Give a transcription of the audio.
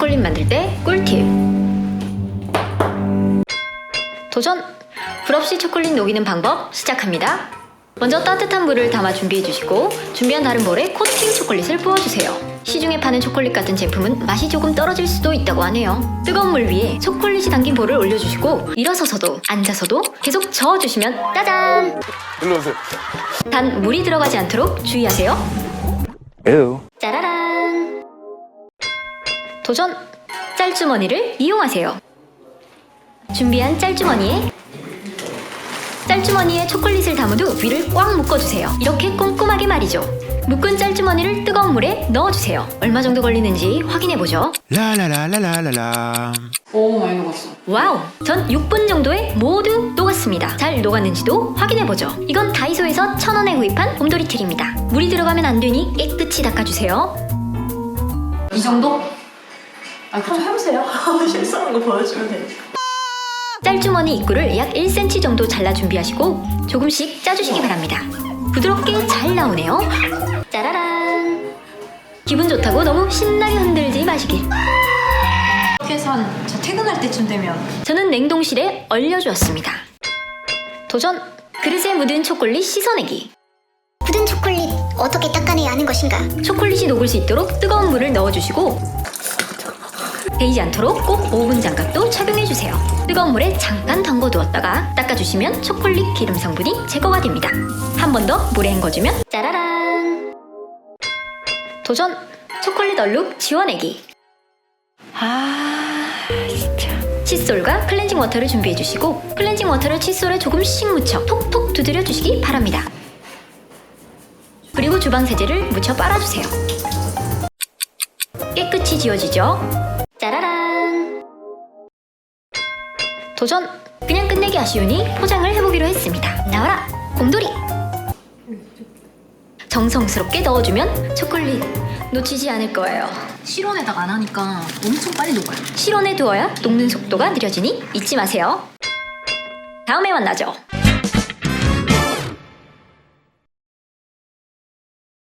초콜릿 만들 때 꿀팁. 도전! 불 없이 초콜릿 녹이는 방법 시작합니다. 먼저 따뜻한 물을 담아 준비해 주시고 준비한 다른 볼에 코팅 초콜릿을 부어주세요. 시중에 파는 초콜릿 같은 제품은 맛이 조금 떨어질 수도 있다고 하네요. 뜨거운 물 위에 초콜릿이 담긴 볼을 올려주시고 일어서서도 앉아서도 계속 저어주시면 짜잔! 일로 오세요. 단 물이 들어가지 않도록 주의하세요. 에우. 짜라란! 도전! 짤주머니를 이용하세요. 준비한 짤주머니에 짤주머니에 초콜릿을 담은 후 위를 꽉 묶어주세요. 이렇게 꼼꼼하게 말이죠. 묶은 짤주머니를 뜨거운 물에 넣어주세요. 얼마 정도 걸리는지 확인해보죠. 라라라라라라라. 오 많이 녹았어. 와우! 전 6분 정도에 모두 녹았습니다. 잘 녹았는지도 확인해보죠. 이건 다이소에서 1000원에 구입한 곰돌이 틀입니다. 물이 들어가면 안 되니 깨끗이 닦아주세요. 이 정도? 아 그럼 해보세요. 실수하는 거 보여주면 돼요. 짤주머니 입구를 약 1cm 정도 잘라 준비하시고 조금씩 짜주시기 바랍니다. 부드럽게 잘 나오네요. 짜라란! 기분 좋다고 너무 신나게 흔들지 마시길. 이렇게 해서 한, 저 퇴근할 때쯤 되면 저는 냉동실에 얼려주었습니다. 도전! 그릇에 묻은 초콜릿 씻어내기. 묻은 초콜릿 어떻게 닦아내야 하는 것인가? 초콜릿이 녹을 수 있도록 뜨거운 물을 넣어주시고 데이지 않도록 꼭 오븐 장갑도 착용해주세요. 뜨거운 물에 잠깐 담궈두었다가 닦아주시면 초콜릿 기름 성분이 제거가 됩니다. 한 번 더 물에 헹궈주면 짜라란! 도전! 초콜릿 얼룩 지워내기. 아, 진짜. 칫솔과 클렌징 워터를 준비해주시고 클렌징 워터를 칫솔에 조금씩 묻혀 톡톡 두드려 주시기 바랍니다. 그리고 주방 세제를 묻혀 빨아주세요. 깨끗이 지워지죠? 도전! 그냥 끝내기 아쉬우니 포장을 해보기로 했습니다. 나와라! 곰돌이! 정성스럽게 넣어주면 초콜릿 놓치지 않을 거예요. 실온에다가 안 하니까 엄청 빨리 녹아요. 실온에 두어야 녹는 속도가 느려지니 잊지 마세요. 다음에 만나죠.